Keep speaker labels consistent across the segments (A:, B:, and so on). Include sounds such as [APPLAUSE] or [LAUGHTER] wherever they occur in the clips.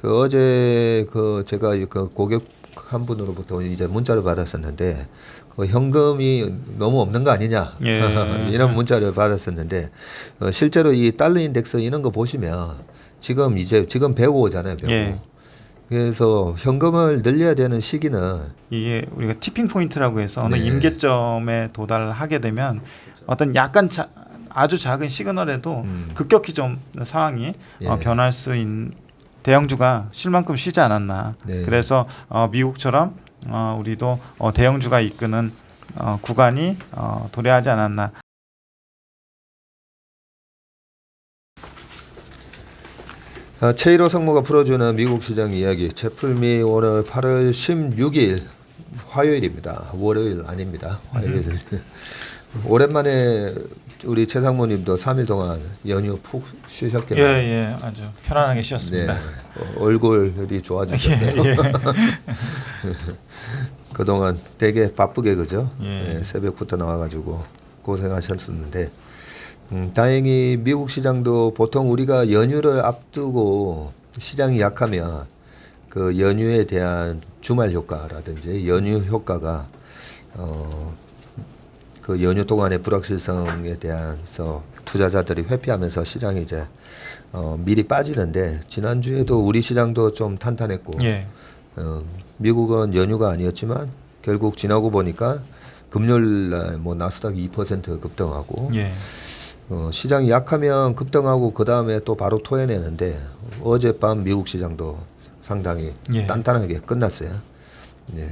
A: 그 어제 그 제가 그 고객 한 분으로부터 이제 문자를 받았었는데 그 현금이 너무 없는 거 아니냐
B: 예. [LAUGHS]
A: 이런 문자를 받았었는데 어, 실제로 이 달러 인덱스 이런 거 보시면 지금 이제 지금 105잖아요. 105.
B: 예.
A: 그래서 현금을 늘려야 되는 시기는
B: 이게 우리가 티핑 포인트라고 해서 어느
A: 네.
B: 임계점에 도달하게 되면 어떤 약간 자, 아주 작은 시그널에도
A: 음.
B: 급격히 좀 상황이 어,
A: 예.
B: 변할 수 있는 대형주가 쉴 만큼 쉬지 않았나.
A: 네.
B: 그래서 어, 미국처럼 어, 우리도 어, 대형주가 이끄는 어, 구간이 어, 도래하지 않았나.
A: 아, 최일호 성모가 풀어주는 미국 시장 이야기 채플미 오늘 8월 16일 화요일입니다. 월요일 아닙니다. 화요일. [LAUGHS] 오랜만에 우리 최 상무님도 3일 동안 연휴 푹
B: 예,
A: 쉬셨겠네요.
B: 예, 아주 편안하게 쉬었습니다.
A: 어, 얼굴이 좋아지셨어요.
B: 예, 예. [LAUGHS]
A: 그동안 되게 바쁘게 그죠?
B: 예.
A: 예, 새벽부터 나와가지고 고생하셨었는데 음, 다행히 미국 시장도 보통 우리가 연휴를 앞두고 시장이 약하면 그 연휴에 대한 주말 효과라든지 연휴 효과가 어, 그 연휴 동안의 불확실성에 대해서 투자자들이 회피하면서 시장이 이제 어, 미리 빠지는데 지난주에도 우리 시장도 좀 탄탄했고
B: 예.
A: 어, 미국은 연휴가 아니었지만 결국 지나고 보니까 금요일 날뭐 나스닥 2% 급등하고
B: 예.
A: 어, 시장이 약하면 급등하고 그 다음에 또 바로 토해내는데 어젯밤 미국 시장도 상당히
B: 예.
A: 단단하게 끝났어요. 예.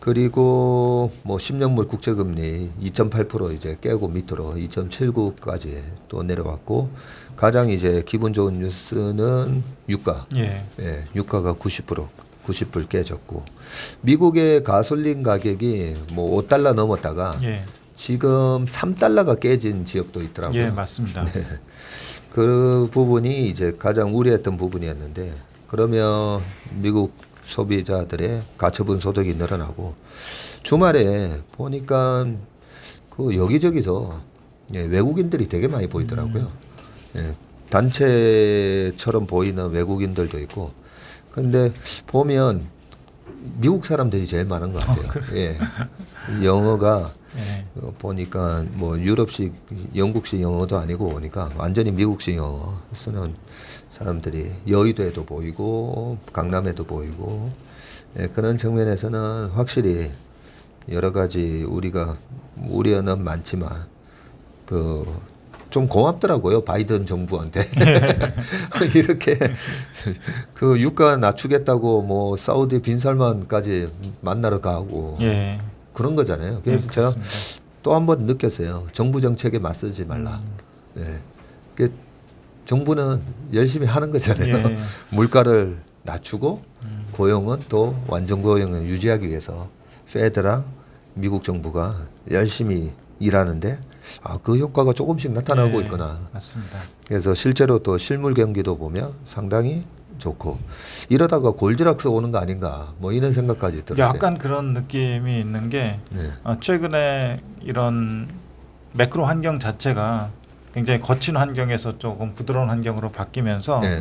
A: 그리고 뭐 10년물 국채금리 2.8% 이제 깨고 밑으로 2.79까지 또 내려왔고 가장 이제 기분 좋은 뉴스는 유가.
B: 예.
A: 예, 유가가 90% 90불 깨졌고 미국의 가솔린 가격이 뭐 5달러 넘었다가
B: 예.
A: 지금 3달러가 깨진 지역도 있더라고요.
B: 예, 맞습니다.
A: 그 부분이 이제 가장 우려했던 부분이었는데 그러면 미국 소비자들의 가처분 소득이 늘어나고 주말에 보니까 그 여기저기서 예, 외국인들이 되게 많이 보이더라고요. 예, 단체처럼 보이는 외국인들도 있고 근데 보면 미국 사람들이 제일 많은 것 같아요. 예. 영어가
B: 예.
A: 어, 보니까 뭐 유럽식 영국식 영어도 아니고 보니까 완전히 미국식 영어 쓰는 사람들이 여의도에도 보이고 강남에도 보이고 예, 그런 측면에서는 확실히 여러 가지 우리가 우려는 많지만 그 좀 고맙더라고요 바이든 정부한테 [LAUGHS] 이렇게 그 유가 낮추겠다고 뭐 사우디 빈살만까지 만나러 가고
B: 예.
A: 그런 거잖아요. 그래서
B: 예,
A: 제가. 또 한 번 느꼈어요. 정부 정책에 맞서지 말라.
B: 음.
A: 예. 그 정부는 열심히 하는 거잖아요.
B: 예. [LAUGHS]
A: 물가를 낮추고
B: 음.
A: 고용은 또 완전 고용을 유지하기 위해서 페드랑 미국 정부가 열심히 일하는데 아, 그 효과가 조금씩 나타나고
B: 예,
A: 있구나.
B: 맞습니다.
A: 그래서 실제로 또 실물 경기도 보면 상당히 좋고 이러다가 골디락스 오는 거 아닌가 뭐 이런 생각까지 들었어요.
B: 약간 그런 느낌이 있는 게
A: 네.
B: 어, 최근에 이런 매크로 환경 자체가 굉장히 거친 환경에서 조금 부드러운 환경으로 바뀌면서
A: 네.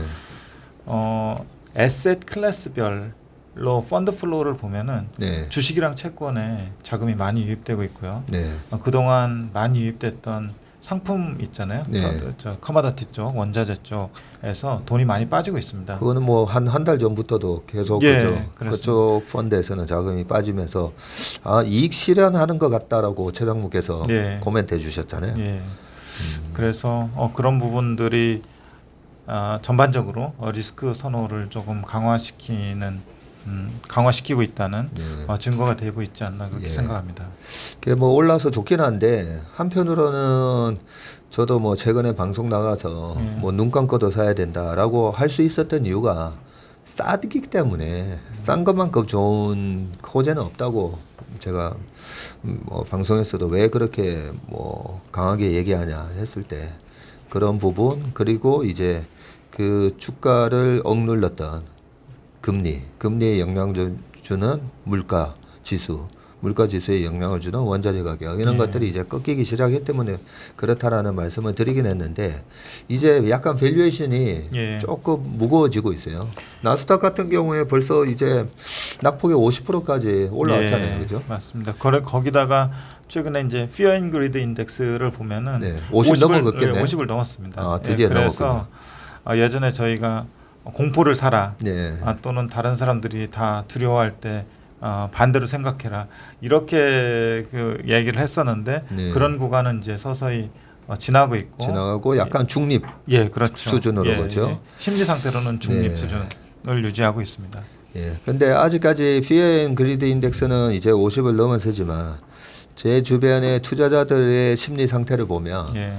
B: 어, 에셋 클래스별로 펀드 플로우를 보면은
A: 네.
B: 주식이랑 채권에 자금이 많이 유입되고 있고요.
A: 네.
B: 어, 그동안 많이 유입됐던 상품 있잖아요.
A: 네.
B: 저, 저 커머다티 쪽, 원자재 쪽에서 돈이 많이 빠지고 있습니다.
A: 그거는 뭐 한 한 달 전부터도 계속
B: 예,
A: 그죠.
B: 그렇습니다.
A: 그쪽 펀드에서는 자금이 빠지면서 아 이익 실현하는 것 같다라고 최 상무께서
B: 예.
A: 코멘트해 주셨잖아요.
B: 예. 그래서 어, 그런 부분들이 아, 전반적으로 어, 리스크 선호를 조금 강화시키는 음, 강화시키고 있다는
A: 예.
B: 어, 증거가 되고 있지 않나 그렇게
A: 예.
B: 생각합니다.
A: 그게 뭐 올라서 좋긴 한데 한편으로는 저도 뭐 최근에 방송 나가서
B: 예.
A: 뭐눈 감고도 사야 된다라고 할 수 있었던 이유가 싸기 때문에 싼 것만큼 좋은 호재는 없다고 제가 음, 뭐 방송에서도 왜 그렇게 뭐 강하게 얘기하냐 했을 때 그런 부분 그리고 이제 그 주가를 억눌렀던 금리, 금리의 영향을 주는 물가 지수, 물가 지수에 영향을 주는 원자재 가격 이런
B: 예.
A: 것들이 이제 꺾이기 시작했기 때문에 그렇다라는 말씀을 드리긴 했는데 이제 약간 밸류에이션이
B: 예.
A: 조금 무거워지고 있어요. 나스닥 같은 경우에 벌써 이제 낙폭이 50%까지 올라왔잖아요.
B: 예,
A: 그죠?
B: 맞습니다. 거래 거기다가 최근에 이제 Fear and Greed 인덱스를 보면은
A: 네, 50 넘어갔겠네.
B: 50을 넘었습니다.
A: 아, 드디어
B: 그래서 어, 예전에 저희가 공포를 사라
A: 네.
B: 아, 또는 다른 사람들이 다 두려워할 때 어, 반대로 생각해라 이렇게 그 얘기를 했었는데
A: 네.
B: 그런 구간은 이제 서서히 어, 지나고 있고
A: 지나가고 약간 중립
B: 예 그렇죠
A: 수준으로 그렇죠.
B: 심리 상태로는 중립
A: 네.
B: 수준을 유지하고 있습니다.
A: 예. 근데 아직까지 피어앤 그리드 인덱스는 이제 50을 넘어서지만 제 주변의 투자자들의 심리 상태를 보면
B: 예.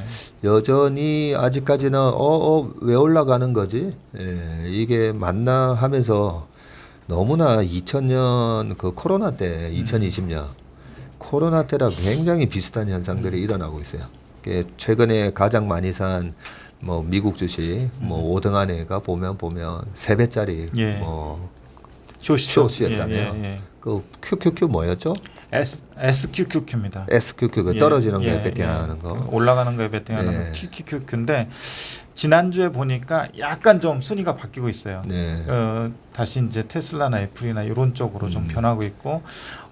A: 여전히 아직까지는 어어 왜 올라가는 거지? 예, 이게 맞나 하면서 너무나 2000년 그 코로나 때 2020년 코로나 때랑 굉장히 비슷한 현상들이 일어나고 있어요. 최근에 가장 많이 산 뭐 미국 주식 뭐 5등 안에가 보면 보면 세 배짜리
B: 예.
A: 뭐. 쇼시였잖아요.
B: 예, 예,
A: 그 QQQ 뭐였죠?
B: 예. S SQQQ입니다.
A: SQQ 그
B: 예,
A: 떨어지는
B: 예,
A: 거에 베팅하는
B: 예.
A: 거.
B: 그 올라가는 거에 베팅하는
A: 네.
B: 거 QQQ인데 지난주에 보니까 약간 좀 순위가 바뀌고 있어요.
A: 네.
B: 어, 다시 이제 테슬라나 애플이나 이런 쪽으로 좀
A: 음.
B: 변하고 있고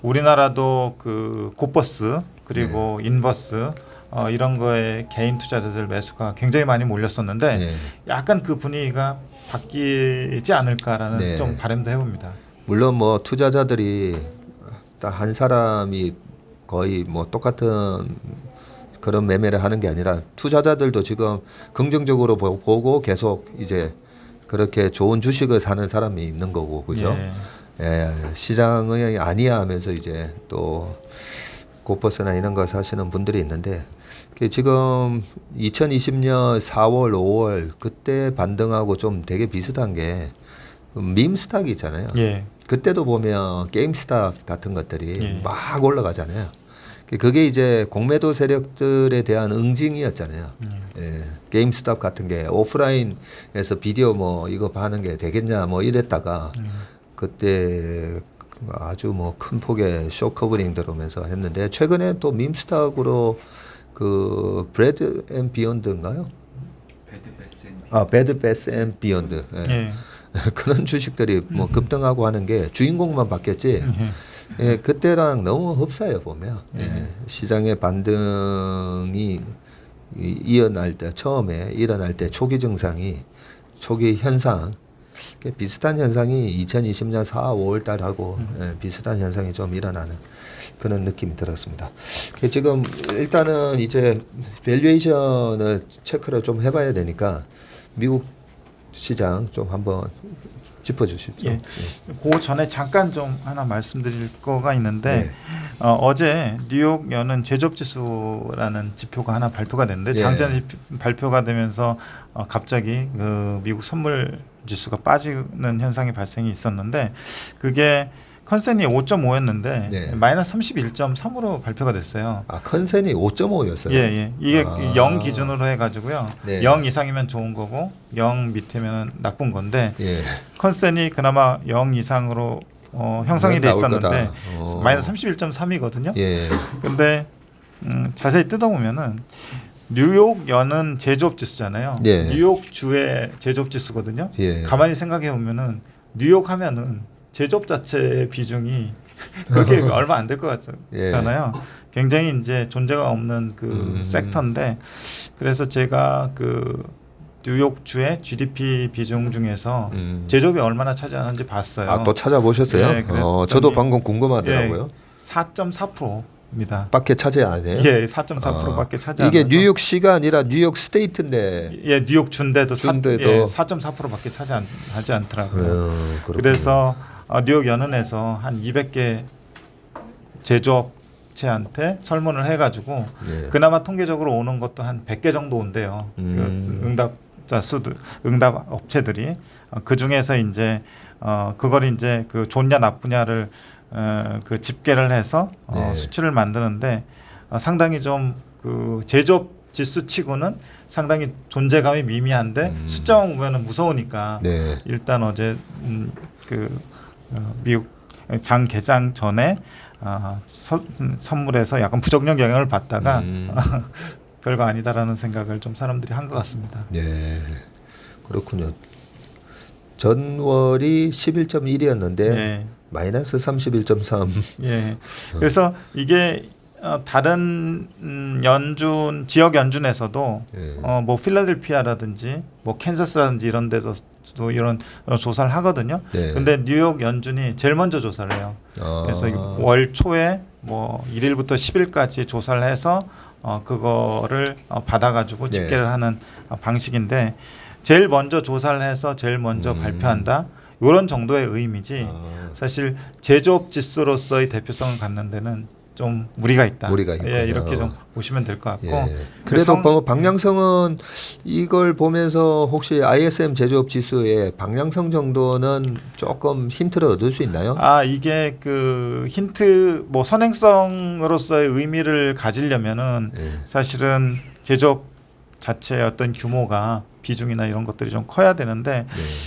B: 우리나라도 그 고버스 그리고
A: 네.
B: 인버스 어, 이런 거에 개인 투자자들 매수가 굉장히 많이 몰렸었는데
A: 네.
B: 약간 그 분위기가 바뀌지 않을까라는
A: 네.
B: 좀 바람도 해봅니다.
A: 물론 뭐 투자자들이 딱 한 사람이 거의 뭐 똑같은 그런 매매를 하는 게 아니라 투자자들도 지금 긍정적으로 보- 보고 계속 이제 그렇게 좋은 주식을 사는 사람이 있는 거고 그죠?
B: 예.
A: 예, 시장이 아니야 하면서 이제 또 고퍼스나 이런 거 사시는 분들이 있는데 그 지금 2020년 4월, 5월 그때 반등하고 좀 되게 비슷한 게 밈스탁 있잖아요.
B: 예.
A: 그때도 보면 게임스탁 같은 것들이
B: 예.
A: 막 올라가잖아요. 그게 이제 공매도 세력들에 대한 응징이었잖아요.
B: 음.
A: 예, 게임스탑 같은 게 오프라인에서 비디오 뭐 이거 하는 게 되겠냐 뭐 이랬다가
B: 음.
A: 그때 아주 뭐 큰 폭의 쇼 커버링 들어오면서 했는데 최근에 또 밈스탁으로 그 브레드 앤 비욘드인가요? 아 배드 베스 앤 비욘드 예.
B: 예. [LAUGHS]
A: 그런 주식들이 뭐 급등하고 하는 게 주인공만 바뀌었지
B: 예.
A: 예, 그때랑 너무 흡사해요 보면
B: 예.
A: 예, 시장의 반등이 이- 일어날 때 처음에 일어날 때 초기 증상이 초기 현상 그 비슷한 현상이 2020년 4, 5월 달하고 예, 비슷한 현상이 좀 일어나는 그런 느낌이 들었습니다. 그 지금 일단은 이제 밸류에이션을 체크를 좀 해봐야 되니까 미국 시장 좀 한번 짚어주십시오.
B: 예. 그 전에 잠깐 좀 하나 말씀드릴 거가 있는데
A: 네.
B: 어, 어제 뉴욕 연은 제조업 지수라는 지표가 하나 발표가 됐는데
A: 예.
B: 장전 발표가 되면서 어, 갑자기 그 미국 선물 지수가 빠지는 현상이 발생이 있었는데 그게 컨센이 5.5였는데
A: 네.
B: 마이너스 31.3으로 발표가 됐어요.
A: 아 컨센이 5.5였어요.
B: 예, 예. 이게
A: 아.
B: 0 기준으로 해가지고요.
A: 네.
B: 0 이상이면 좋은 거고 0 밑이면 나쁜 건데
A: 예.
B: 컨센이 그나마 0 이상으로 어, 형성이 돼
A: 나올
B: 있었는데.
A: 어.
B: 마이너스 31.3이거든요.
A: 예.
B: 근데 음, 자세히 뜯어보면은 뉴욕 연은 제조업 지수잖아요.
A: 예.
B: 뉴욕 주의 제조업 지수거든요.
A: 예.
B: 가만히 생각해 보면은 뉴욕 하면은 제조업 자체의 비중이 [LAUGHS] 그렇게 [LAUGHS] 얼마 안 될것
A: 예.
B: 같잖아요. 굉장히 이제 존재가 없는 그
A: 음.
B: 섹터인데 그래서 제가 그 뉴욕 주의 GDP 비중 중에서
A: 음.
B: 제조업이 얼마나 차지하는지 봤어요.
A: 아 또 찾아보셨어요?
B: 예, 그래서
A: 어, 저도 방금 궁금하더라고요.
B: 4.4%입니다.
A: 밖에 차지 안 해요?
B: 예, 4.4%밖에 차지
A: 아, 이게. 뉴욕시가 아니라 뉴욕 스테이트인데.
B: 예, 뉴욕 준대도,
A: 준대도.
B: 사, 예, 4.4%밖에 차지 않, 하지 않더라고요.
A: 어, 그렇군요.
B: 그래서 어, 뉴욕 연은에서 한 200개 제조업체한테 설문을 해가지고
A: 예.
B: 그나마 통계적으로 오는 것도 한 100개 정도 온대요.
A: 음.
B: 그 응답자 수들, 응답 업체들이 어, 그 중에서 이제 어 그걸 이제 그 좋냐 나쁘냐를 어, 그 집계를 해서 어,
A: 네.
B: 수치를 만드는데 어, 상당히 좀 그 제조업 지수치고는 상당히 존재감이 미미한데
A: 음.
B: 숫자만 보면은 무서우니까
A: 네.
B: 일단 어제 음, 그 어, 미국 장 개장 전에 아, 서, 음, 선물에서 약간 부정적 영향을 받다가
A: 음. [LAUGHS]
B: 별거 아니다라는 생각을 좀 사람들이 한 것 같습니다.
A: 예. 그렇군요. 전월이 11.1이었는데
B: 예.
A: 마이너스 31.3.
B: 예. 그래서 이게 어, 다른 음, 연준 지역 연준에서도
A: 예.
B: 어, 뭐 필라델피아라든지 뭐 캔자스라든지 이런 데서 도 이런 어, 조사를 하거든요.
A: 네.
B: 근데 뉴욕 연준이 제일 먼저 조사를 해요.
A: 아.
B: 그래서 이월 초에 뭐 1일부터 10일까지 조사를 해서 어 그거를 어, 받아가지고
A: 네.
B: 집계를 하는 어, 방식인데 제일 먼저 조사를 해서 제일 먼저
A: 음.
B: 발표한다. 이런 정도의 의미지.
A: 아.
B: 사실 제조업 지수로서의 대표성을 갖는 데는 좀 무리가 있다.
A: 무리가 있군요.
B: 예, 이렇게 좀 보시면 될 것 같고.
A: 예.
B: 그
A: 그래도
B: 성-
A: 뭐 방향성은 이걸 보면서 혹시 ISM 제조업 지수의 방향성 정도는 조금 힌트를 얻을 수 있나요?
B: 아 이게 그 힌트 뭐 선행성으로서의 의미를 가지려면은
A: 예.
B: 사실은 제조업 자체의 어떤 규모가 비중이나 이런 것들이 좀 커야 되는데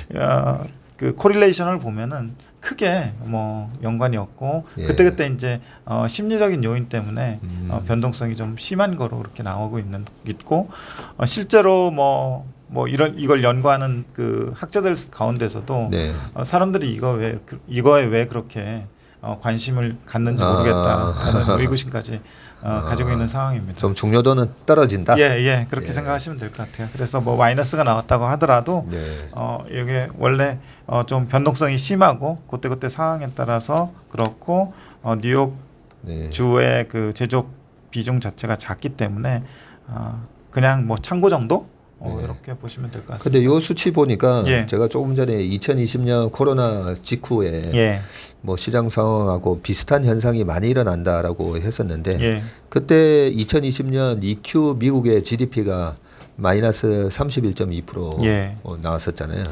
A: 네.
B: 어, 그 코릴레이션을 보면은 크게 뭐 연관이 없고
A: 예.
B: 그때 그때 이제 어, 심리적인 요인 때문에
A: 음.
B: 어, 변동성이 좀 심한 거로 그렇게 나오고 있는 있고 어, 실제로 뭐뭐 이런 이걸 연구하는 그 학자들 가운데서도
A: 네.
B: 어, 사람들이 이거 왜 그- 이거에 왜 그렇게 어, 관심을 갖는지
A: 아.
B: 모르겠다라는 [LAUGHS] 의구심까지 어,
A: 아.
B: 가지고 있는 상황입니다.
A: 좀 중요도는 떨어진다.
B: 예, 예, 그렇게
A: 예.
B: 생각하시면 될 것 같아요. 그래서 뭐 마이너스가 나왔다고 하더라도
A: 네.
B: 어 이게 원래 어 좀 변동성이 심하고 그때 그때 상황에 따라서 그렇고 어 뉴욕
A: 네.
B: 주의 그 제조업 비중 자체가 작기 때문에 어 그냥 뭐 참고 정도 어
A: 네.
B: 이렇게 보시면 될 것 같습니다.
A: 근데 요 수치 보니까
B: 예.
A: 제가 조금 전에 2020년 코로나 직후에
B: 예,
A: 뭐 시장 상황하고 비슷한 현상이 많이 일어난다라고 했었는데
B: 예,
A: 그때 2020년 EQ 미국의 GDP가 마이너스 31.2%
B: 예.
A: 어, 나왔었잖아요.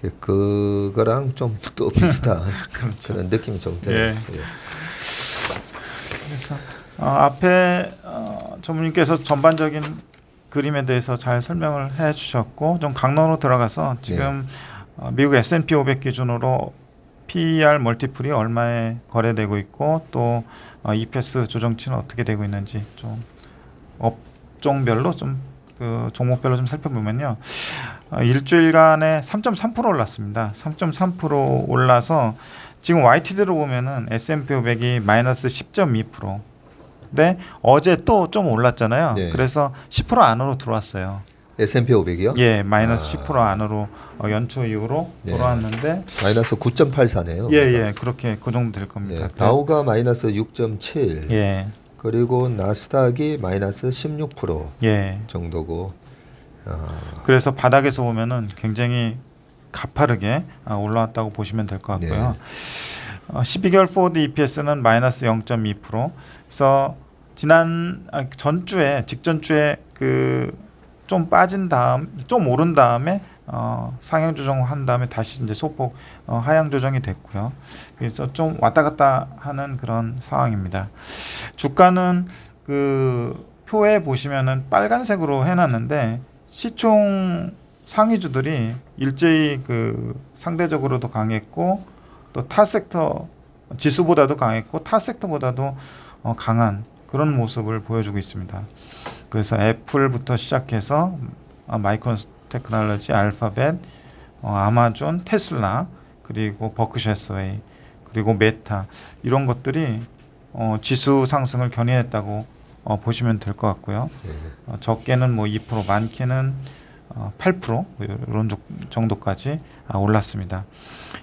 A: 그- 그거랑 좀 또 비슷한 [LAUGHS]
B: 그렇죠.
A: 그런 느낌이 좀 들어요.
B: 예. 그래서 어, 앞에 어, 전무님께서 전반적인 그림에 대해서 잘 설명을 해 주셨고 좀 강론으로 들어가서 지금 어, 미국 S&P 500 기준으로 PER 멀티플이 얼마에 거래되고 있고 또 어, EPS 조정치는 어떻게 되고 있는지 좀 업종별로 좀 그 종목별로 좀 살펴보면요. 어, 일주일간에 3.3% 올랐습니다. 3.3% 올라서 지금 YTD로 보면은 S&P 500이 마이너스 10.2%. 근데 어제 또 좀 올랐잖아요.
A: 네.
B: 그래서 10% 안으로 들어왔어요.
A: S&P 500이요?
B: 예, 마이너스
A: 아.
B: 10% 안으로 어, 연초 이후로
A: 네.
B: 돌아왔는데
A: 마이너스 9.84네요.
B: 예, 예, 그렇게 그 정도 될
A: 예,
B: 겁니다.
A: 다우가 마이너스 6.7
B: 예,
A: 그리고 나스닥이 마이너스 16%
B: 예.
A: 정도고 아,
B: 그래서 바닥에서 보면은 굉장히 가파르게 아, 올라왔다고 보시면 될 것 같고요. 어, 12개월 포워드 EPS는 마이너스 0.2%. 그래서 지난 아, 전주에 직전주에 그 좀 빠진 다음 좀 오른 다음에 어, 상향 조정한 다음에 다시 이제 소폭 어, 하향 조정이 됐고요. 그래서 좀 왔다 갔다 하는 그런 상황입니다. 주가는 그 표에 보시면은 빨간색으로 해놨는데 시총 상위주들이 일제히 그 상대적으로도 강했고 또 타 섹터 지수보다도 강했고 타 섹터보다도 어, 강한 그런 모습을 보여주고 있습니다. 그래서 애플부터 시작해서 어, 마이크론 테크놀로지, 알파벳, 어, 아마존, 테슬라 그리고 버크셔스웨이 그리고 메타 이런 것들이 어, 지수 상승을 견인했다고 어, 보시면 될 것 같고요.
A: 예.
B: 어, 적게는 뭐 2%, 많게는 어, 8% 이런 조- 정도까지 아, 올랐습니다.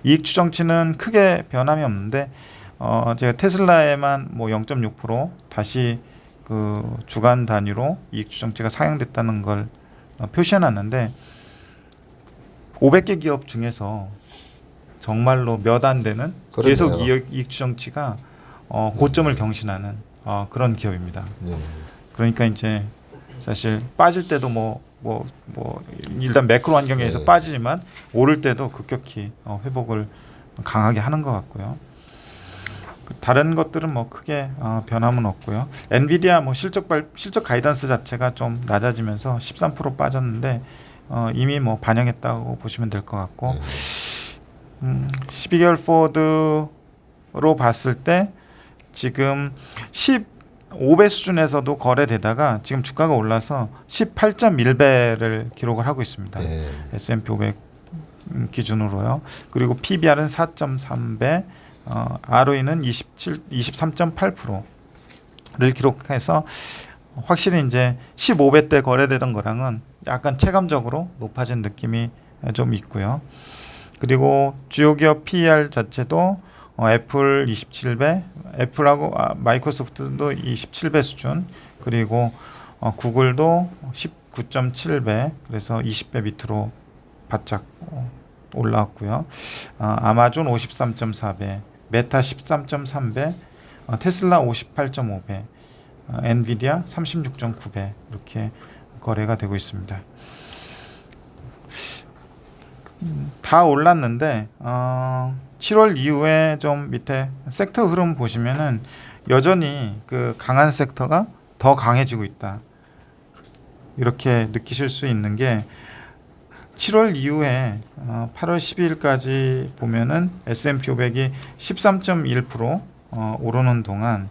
B: 이익 추정치는 크게 변함이 없는데 어, 제가 테슬라에만 뭐 0.6% 다시 그 주간 단위로 이익 추정치가 상향됐다는 걸 어, 표시해놨는데 500개 기업 중에서 정말로 몇 안 되는 계속
A: 그러네요.
B: 이익, 이익 추정치가 어, 고점을 경신하는 어, 그런 기업입니다.
A: 예.
B: 그러니까 이제 사실 빠질 때도 뭐 뭐 뭐 일단 매크로 환경에서
A: 네.
B: 빠지지만 오를 때도 급격히 어, 회복을 강하게 하는 것 같고요. 그 다른 것들은 뭐 크게 어, 변함은 없고요. 엔비디아 뭐 실적 발 실적 가이던스 자체가 좀 낮아지면서 13% 빠졌는데 어, 이미 뭐 반영했다고 보시면 될 것 같고
A: 네.
B: 음, 12개월 포드 수준으로 봤을 때 지금 15배 수준에서도 거래되다가 지금 주가가 올라서 18.1배를 기록을 하고 있습니다.
A: 예.
B: S&P 500 기준으로요. 그리고 PBR은 4.3배, 어, ROE는 27, 23.8%를 기록해서 확실히 이제 15배 때 거래되던 거랑은 약간 체감적으로 높아진 느낌이 좀 있고요. 그리고 주요 기업 PER 자체도 어, 애플 27배, 애플하고 아, 마이크로소프트도 27배 수준, 그리고 어, 구글도 19.7배, 그래서 20배 밑으로 바짝 어, 올라왔고요. 어, 아마존 53.4배, 메타 13.3배, 어, 테슬라 58.5배, 어, 엔비디아 36.9배 이렇게 거래가 되고 있습니다. 음, 다 올랐는데 어, 7월 이후에 좀 밑에 섹터 흐름 보시면은 여전히 그 강한 섹터가 더 강해지고 있다. 이렇게 느끼실 수 있는 게 7월 이후에 어, 8월 12일까지 보면은 S&P 500이 13.1% 어, 오르는 동안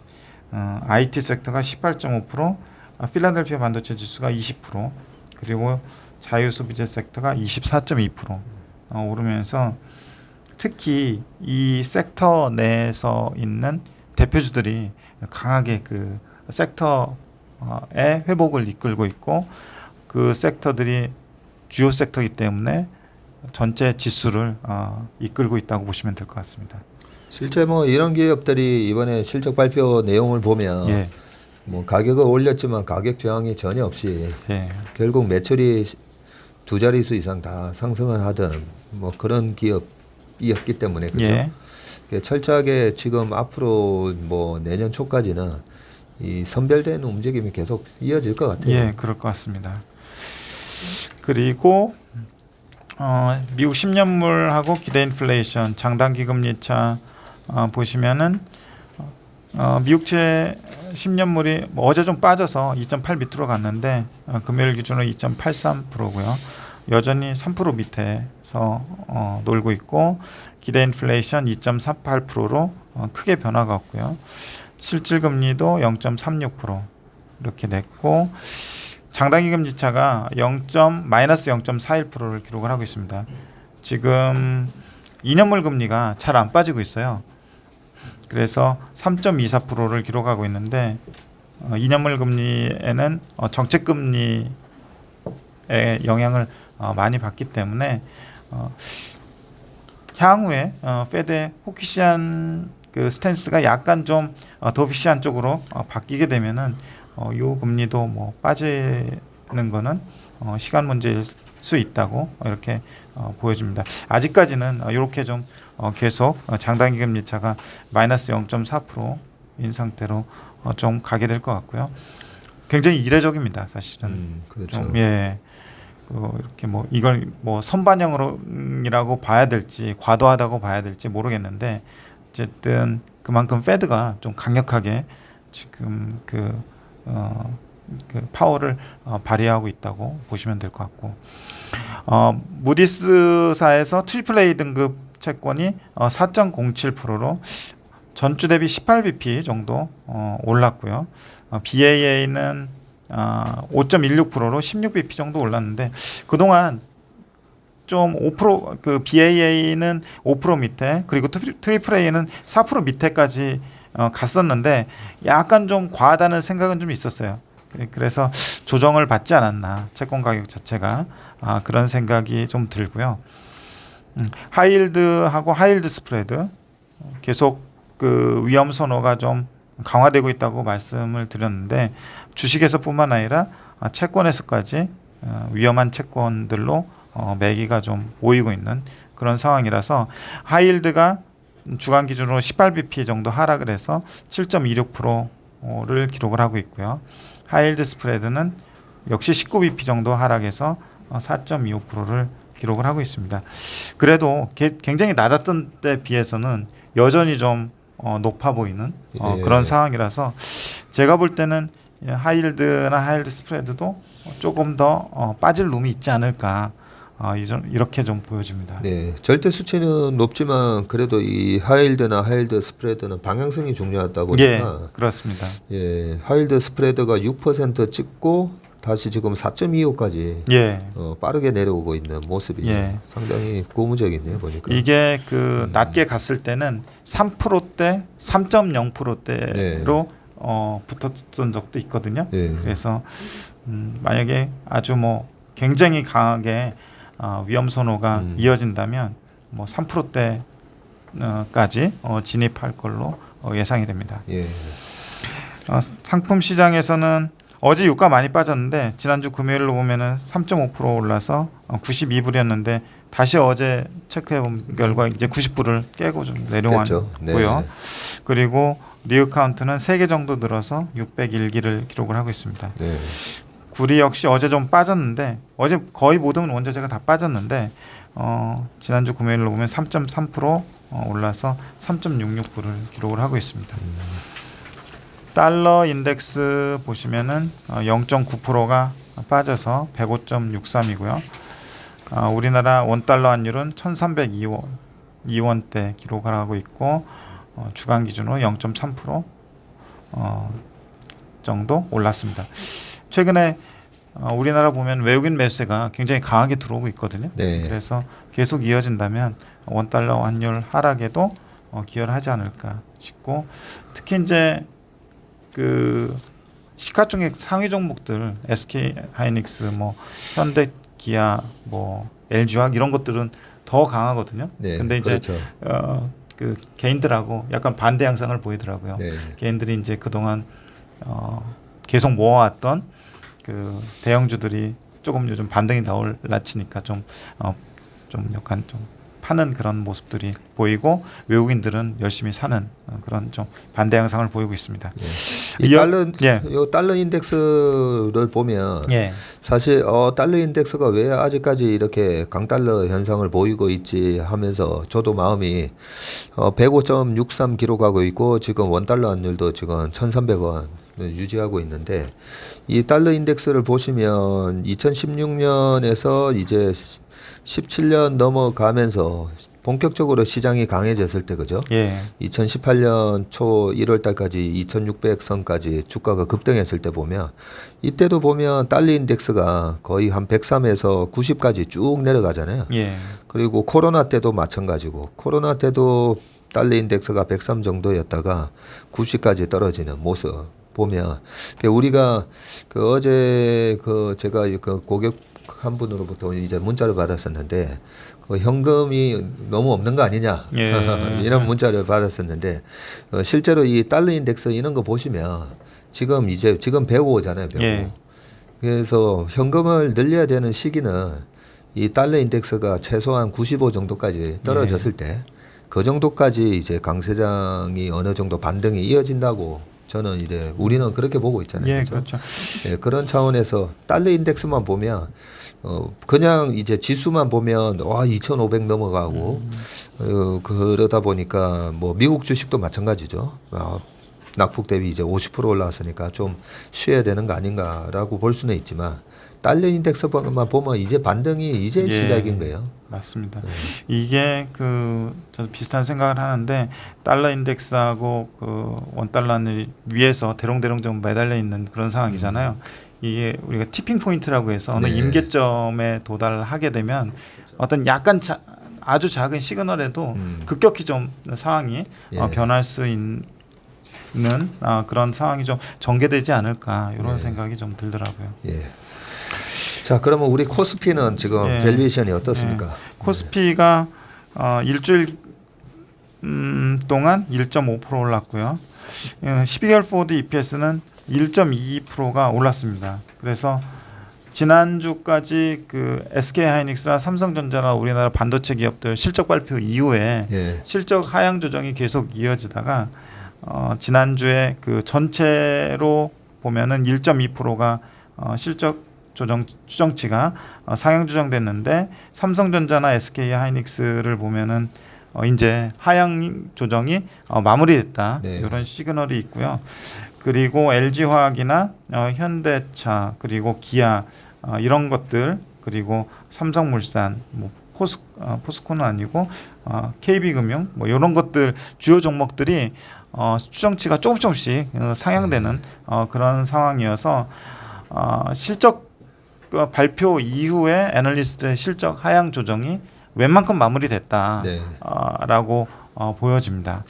B: 어, IT 섹터가 18.5%, 어, 필라델피아 반도체 지수가 20%, 그리고 자유 소비재 섹터가 24.2% 어, 오르면서 특히 이 섹터 내에서 있는 대표주들이 강하게 그 섹터의 회복을 이끌고 있고 그 섹터들이 주요 섹터이기 때문에 전체 지수를 어, 이끌고 있다고 보시면 될 것 같습니다.
A: 실제 뭐 이런 기업들이 이번에 실적 발표 내용을 보면
B: 예,
A: 뭐 가격을 올렸지만 가격 저항이 전혀 없이
B: 예,
A: 결국 매출이 두 자릿수 이상 다 상승을 하던 뭐 그런 기업 이었기 때문에 그죠?
B: 예,
A: 예, 철저하게 지금 앞으로 뭐 내년 초까지는 이 선별된 움직임이 계속 이어질 것 같아요.
B: 예, 그럴 것 같습니다. 그리고 어, 미국 10년물하고 기대 인플레이션 장단기 금리 차 어, 보시면은 어, 미국채 10년물이 뭐 어제 좀 빠져서 2.8 밑으로 갔는데 어, 금요일 기준으로 2.83%고요. 여전히 3% 밑에서 어, 놀고 있고 기대 인플레이션 2.48%로 어, 크게 변화가 없고요. 실질 금리도 0.36% 이렇게 냈고 장단기 금리차가 0. 마이너스 0.41%를 기록을 하고 있습니다. 지금 2년물 금리가 잘 안 빠지고 있어요. 그래서 3.24%를 기록하고 있는데 어, 2년물 금리에는 어, 정책 금리의 영향을 어, 많이 받기 때문에 어, 향후에 어, 페드의 호키시한 그 스탠스가 약간 좀 어, 도피시한 쪽으로 어, 바뀌게 되면은 어, 요 금리도 뭐 빠지는 거는 어, 시간 문제일 수 있다고 이렇게 어, 보여집니다. 아직까지는 어, 이렇게 좀 어, 계속 어, 장단기 금리 차가 마이너스 0.4%인 상태로 어, 좀 가게 될 것 같고요. 굉장히 이례적입니다, 사실은.
A: 음, 그렇죠.
B: 좀 예. 그 이렇게 뭐 이걸 뭐 선반영으로이라고 봐야 될지 과도하다고 봐야 될지 모르겠는데 어쨌든 그만큼 페드가 좀 강력하게 지금 그 어, 그 파워를 어, 발휘하고 있다고 보시면 될 것 같고 어, 무디스사에서 트리플 A 등급 채권이 어, 4.07%로 전주 대비 18bp 정도 어, 올랐고요. 어, BAA는 어, 5.16%로 16bp 정도 올랐는데 그동안 좀 5%그 BAA는 5% 밑에 그리고 트리- 트리플 A는 4% 밑에까지 어, 갔었는데 약간 좀 과하다는 생각은 좀 있었어요. 예, 그래서 조정을 받지 않았나 채권 가격 자체가 아, 그런 생각이 좀 들고요. 음, 하이힐드하고 하이힐드 스프레드 어, 계속 그 위험 선호가 좀 강화되고 있다고 말씀을 드렸는데 주식에서뿐만 아니라 아, 채권에서까지 어, 위험한 채권들로 어, 매기가 좀 모이고 있는 그런 상황이라서 하이힐드가 주간 기준으로 18bp 정도 하락을 해서 7.26%를 기록을 하고 있고요. 하이힐드 스프레드는 역시 19bp 정도 하락해서 어, 4.25%를 기록을 하고 있습니다. 그래도 게- 굉장히 낮았던 때 비해서는 여전히 좀 어, 높아 보이는 어,
A: 예.
B: 그런 상황이라서 제가 볼 때는 예, 하이힐드나 하이힐드 스프레드도 조금 더 어, 빠질 룸이 있지 않을까 어, 이전 이렇게 좀 보여집니다.
A: 네, 절대 수치는 높지만 그래도 이 하일드나 하일드 스프레드는 방향성이 중요하다
B: 예,
A: 보니까
B: 그렇습니다.
A: 예, 하일드 스프레드가 6% 찍고 다시 지금 4.25까지
B: 예.
A: 어, 빠르게 내려오고 있는 모습이
B: 예.
A: 상당히 고무적이네요 보니까.
B: 이게 그 낮게 갔을 때는 3%대, 3.0%대로 어, 붙었던 적도 있거든요.
A: 예.
B: 그래서 음, 만약에 아주 뭐 굉장히 강하게 어, 위험 선호가
A: 음.
B: 이어진다면 뭐 3%대까지 어, 진입할 걸로 어, 예상이 됩니다.
A: 예.
B: 어, 상품 시장에서는 어제 유가 많이 빠졌는데 지난주 금요일로 보면은 3.5% 올라서 어, 92불이었는데 다시 어제 체크해 본 결과 이제 90불을 깨고 좀. 내려왔고요.
A: 네.
B: 그리고 리우 카운트는 3개 정도 늘어서 601기를 기록을 하고 있습니다.
A: 네.
B: 구리 역시 어제 좀 빠졌는데 어제 거의 모든 원자재가 다 빠졌는데 어, 지난주 금요일로 보면 3.3% 어, 올라서 3.66불을 기록을 하고 있습니다. 달러 인덱스 보시면은 어, 0.9%가 빠져서 105.63이고요. 어, 우리나라 원 달러 환율은 1,302원 2원대 기록을 하고 있고 어, 주간 기준으로 0.3% 어, 정도 올랐습니다. 최근에 어, 우리나라 보면 외국인 매수세가 굉장히 강하게 들어오고 있거든요.
A: 네.
B: 그래서 계속 이어진다면 원 달러 환율 하락에도 어, 기여를 하지 않을까 싶고 특히 이제 그 시가총액 상위 종목들 SK 하이닉스 뭐 현대 기아 뭐 LG화학 이런 것들은 더 강하거든요.
A: 네.
B: 근데 이제
A: 그렇죠.
B: 어, 그 개인들하고 약간 반대 양상을 보이더라고요.
A: 네.
B: 개인들이 이제 그동안 어, 계속 모아왔던 그 대형주들이 조금 요즘 반등이 나올 라치니까 좀 어, 좀 약간 좀 파는 그런 모습들이 보이고 외국인들은 열심히 사는 어, 그런 좀 반대 양상을 보이고 있습니다.
A: 이
B: 이어-
A: 달러
B: 예.
A: 요 달러 인덱스를 보면
B: 예,
A: 사실 어 달러 인덱스가 왜 아직까지 이렇게 강달러 현상을 보이고 있지 하면서 저도 마음이 어 105.63 기록하고 있고 지금 원 달러 환율도 지금 1,300원 유지하고 있는데 이 달러 인덱스를 보시면 2016년에서 이제 17년 넘어가면서 본격적으로 시장이 강해졌을 때 그죠?
B: 예,
A: 2018년 초 1월 달까지 2600선까지 주가가 급등했을 때 보면 이때도 보면 달러 인덱스가 거의 한 103에서 90까지 쭉 내려가잖아요.
B: 예,
A: 그리고 코로나 때도 마찬가지고 코로나 때도 달러 인덱스가 103 정도였다가 90까지 떨어지는 모습 보면 그 우리가 그 어제 그 제가 그 고객 한 분으로부터 이제 문자를 받았었는데 그 현금이 너무 없는 거 아니냐
B: 예. [LAUGHS]
A: 이런 문자를 받았었는데 어, 실제로 이 달러 인덱스 이런 거 보시면 지금 이제 지금 105잖아요 105.
B: 예.
A: 그래서 현금을 늘려야 되는 시기는 이 달러 인덱스가 최소한 95 정도까지 떨어졌을 때 그 정도까지 이제 강세장이 어느 정도 반등이 이어진다고 저는 이제 우리는 그렇게 보고 있잖아요.
B: 예,
A: 그죠?
B: 그렇죠.
A: 예, 그런 차원에서 달러 인덱스만 보면 어 그냥 이제 지수만 보면 와 2,500 넘어가고 어, 그러다 보니까 뭐 미국 주식도 마찬가지죠. 아, 낙폭 대비 이제 50% 올라왔으니까 좀 쉬어야 되는 거 아닌가라고 볼 수는 있지만 달러 인덱스만 보면 이제 반등이 이제
B: 예.
A: 시작인 거예요.
B: 맞습니다.
A: 네.
B: 이게 그 저도 비슷한 생각을 하는데 달러 인덱스하고 그 원 달러는 위에서 대롱대롱 좀 매달려 있는 그런 상황이잖아요. 이게 우리가 티핑 포인트라고 해서 어느
A: 네.
B: 임계점에 도달하게 되면 어떤 약간 자, 아주 작은 시그널에도
A: 음.
B: 급격히 좀 상황이 어,
A: 예.
B: 변할 수 있는 아, 그런 상황이 좀 전개되지 않을까 이런
A: 네.
B: 생각이 좀 들더라고요.
A: 예. 자, 그러면 우리 코스피는 지금
B: 예.
A: 밸류에이션이 어떻습니까?
B: 예. 코스피가 어, 일주일 음, 동안 1.5% 올랐고요. 어, 12개월 포드 EPS는 1.22%가 올랐습니다. 그래서 지난주까지 그 SK 하이닉스나 삼성전자나 우리나라 반도체 기업들 실적 발표 이후에
A: 예.
B: 실적 하향 조정이 계속 이어지다가 어, 지난주에 그 전체로 보면은 1.2%가 어, 실적 조정 추정치가 어, 상향 조정됐는데 삼성전자나 SK 하이닉스를 보면은 어, 이제 하향 조정이 어, 마무리됐다
A: 네.
B: 이런 시그널이 있고요. 그리고 LG 화학이나 어, 현대차 그리고 기아 어, 이런 것들 그리고 삼성물산, 뭐 포스 어, 포스코는 아니고 어, KB금융 뭐 이런 것들 주요 종목들이 어, 추정치가 조금 조금씩 어, 상향되는 어, 그런 상황이어서 어, 실적 어, 발표 이후에 애널리스트의 실적 하향 조정이 웬만큼 마무리됐다.
A: 네.
B: 어, 라고 어, 보여집니다.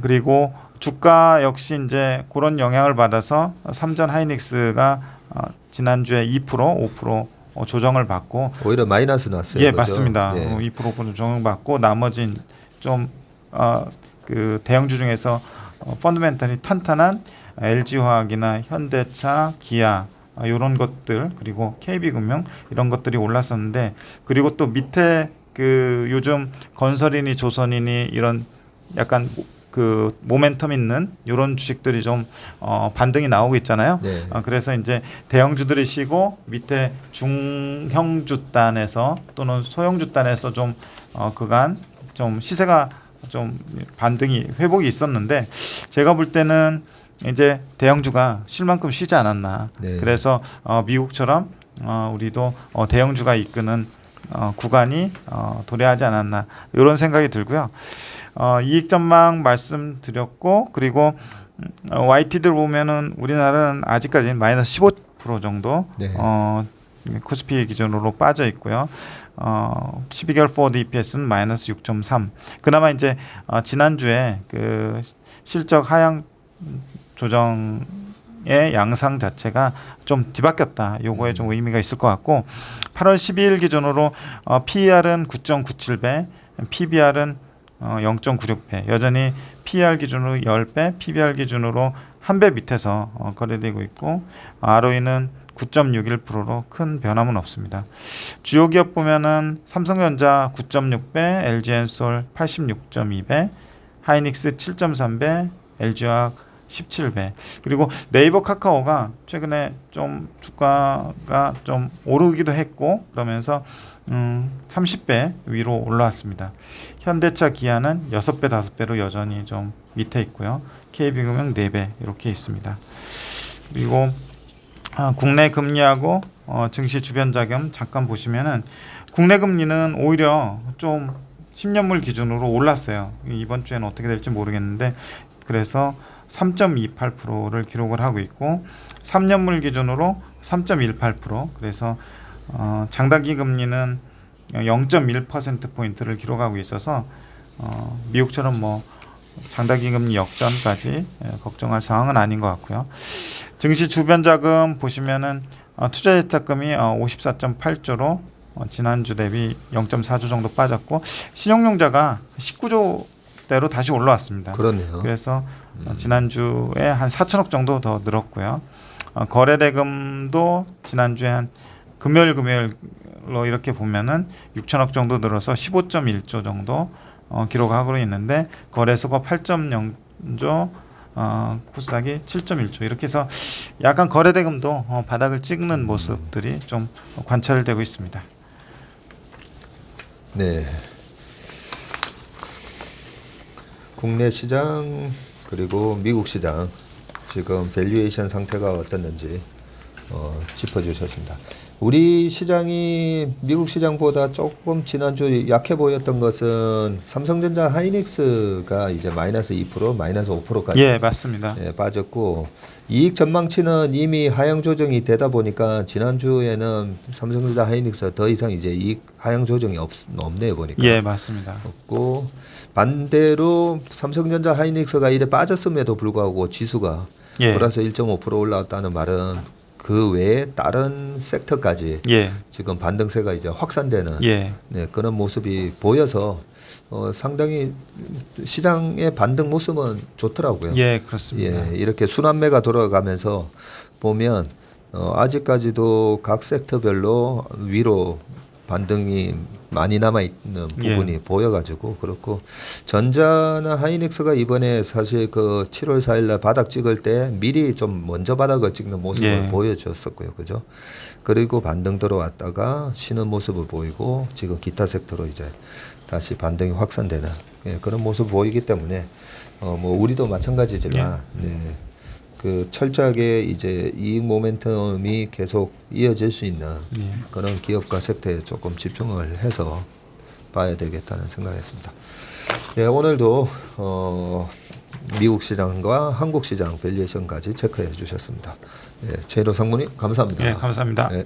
B: 그리고 주가 역시 이제 그런 영향을 받아서 삼전 하이닉스가 어, 지난주에 2% 5% 어, 조정을 받고
A: 오히려 마이너스 났어요.
B: 예
A: 그죠?
B: 맞습니다.
A: 네.
B: 어, 2% 조정을 받고 나머진 좀그 대형주 중에서 어, 펀드멘탈이 탄탄한 LG화학이나 현대차, 기아 이런 것들 그리고 KB금융 이런 것들이 올랐었는데 그리고 또 밑에 그 요즘 건설이니 조선이니 이런 약간 그 모멘텀 있는 이런 주식들이 좀 어, 반등이 나오고 있잖아요.
A: 네.
B: 어, 그래서 이제 대형주들이 쉬고 밑에 중형주 단에서 또는 소형주 단에서 좀 어, 그간 좀 시세가 좀 반등이 회복이 있었는데 제가 볼 때는 이제 대형주가 쉴 만큼 쉬지 않았나.
A: 네.
B: 그래서 어, 미국처럼 어, 우리도 어, 대형주가 이끄는 어, 구간이 어, 도래하지 않았나 이런 생각이 들고요. 어, 이익 전망 말씀드렸고 그리고 음, 어, YT들 보면은 우리나라는 아직까지는 마이너스 15% 정도
A: 네.
B: 어, 코스피 기준으로 빠져 있고요. 어, 12개월 포워드 EPS는 마이너스 6.3. 그나마 이제 어, 지난주에 그 실적 하향 조정 의 양상 자체가 좀 뒤바뀌었다. 요거에 좀 의미가 있을 것 같고 8월 12일 기준으로 어, PER은 9.97배, PBR은 어, 0.96배. 여전히 PER 기준으로 10배, PBR 기준으로 한 배 밑에서 어, 거래되고 있고 ROE는 9.61%로 큰 변함은 없습니다. 주요 기업 보면은 삼성전자 9.6배, LG엔솔 86.2배, 하이닉스 7.3배, LG화학 17배. 그리고 네이버 카카오가 최근에 좀 주가가 좀 오르기도 했고 그러면서 음, 30배 위로 올라왔습니다. 현대차 기아는 6배, 5배로 여전히 좀 밑에 있고요. KB금융 4배 이렇게 있습니다. 그리고 아, 국내 금리하고 어, 증시 주변 자금 잠깐 보시면은 국내 금리는 오히려 좀 10년물 기준으로 올랐어요. 이번 주에는 어떻게 될지 모르겠는데 그래서 3.28%를 기록을 하고 있고 3년물 기준으로 3.18% 그래서 어, 장단기 금리는 0.1% 포인트를 기록하고 있어서 어, 미국처럼 뭐 장단기 금리 역전까지 예, 걱정할 상황은 아닌 것 같고요. 증시 주변 자금 보시면은 어, 투자 예탁금이 어, 54.8조로 어, 지난주 대비 0.4조 정도 빠졌고 신용융자가 19조대로 다시 올라왔습니다.
A: 그렇네요.
B: 그래서 어, 지난주에 한 4천억 정도 더 늘었고요. 어, 거래 대금도 지난주에 한 금요일 금요일로 이렇게 보면은 6천억 정도 늘어서 15.1조 정도 어, 기록하고 있는데 거래소가 8.0조 어, 코스닥이 7.1조 이렇게 해서 약간 거래 대금도 어, 바닥을 찍는 모습들이 좀 관찰되고 있습니다.
A: 네. 국내 시장 그리고 미국 시장 지금 밸류에이션 상태가 어떻는지 어, 짚어주셨습니다. 우리 시장이 미국 시장보다 조금 지난주 약해 보였던 것은 삼성전자 하이닉스가 이제 마이너스 2% 마이너스 5%까지
B: 예, 맞습니다.
A: 예, 빠졌고 이익 전망치는 이미 하향 조정이 되다 보니까 지난주에는 삼성전자 하이닉스 더 이상 이제 이익 하향 조정이 없, 없네요 보니까
B: 예, 맞습니다.
A: 없고 반대로 삼성전자 하이닉스가 이래 빠졌음에도 불구하고 지수가
B: 예,
A: 플러스 1.5% 올라왔다는 말은 그 외에 다른 섹터까지
B: 예,
A: 지금 반등세가 이제 확산되는
B: 예,
A: 네, 그런 모습이 보여서 어, 상당히 시장의 반등 모습은 좋더라고요.
B: 예, 그렇습니다.
A: 예, 이렇게 순환매가 돌아가면서 보면 어, 아직까지도 각 섹터별로 위로 반등이 많이 남아 있는
B: 예.
A: 부분이 보여가지고 그렇고 전자나 하이닉스가 이번에 사실 그 7월 4일날 바닥 찍을 때 미리 좀 먼저 바닥을 찍는 모습을
B: 예.
A: 보여줬었고요, 그죠? 그리고 반등 들어왔다가 쉬는 모습을 보이고 지금 기타 섹터로 이제 다시 반등이 확산되는 예, 그런 모습 보이기 때문에 어, 뭐 우리도 마찬가지지만 네. 그 철저하게 이제 이익 모멘텀이 계속 이어질 수 있는
B: 예.
A: 그런 기업과 섹터에 조금 집중을 해서 봐야 되겠다는 생각했습니다. 네, 오늘도 어, 미국 시장과 한국 시장 밸류에이션까지 체크해 주셨습니다. 네, 제로 상무님 감사합니다.
B: 예, 감사합니다.
A: 네.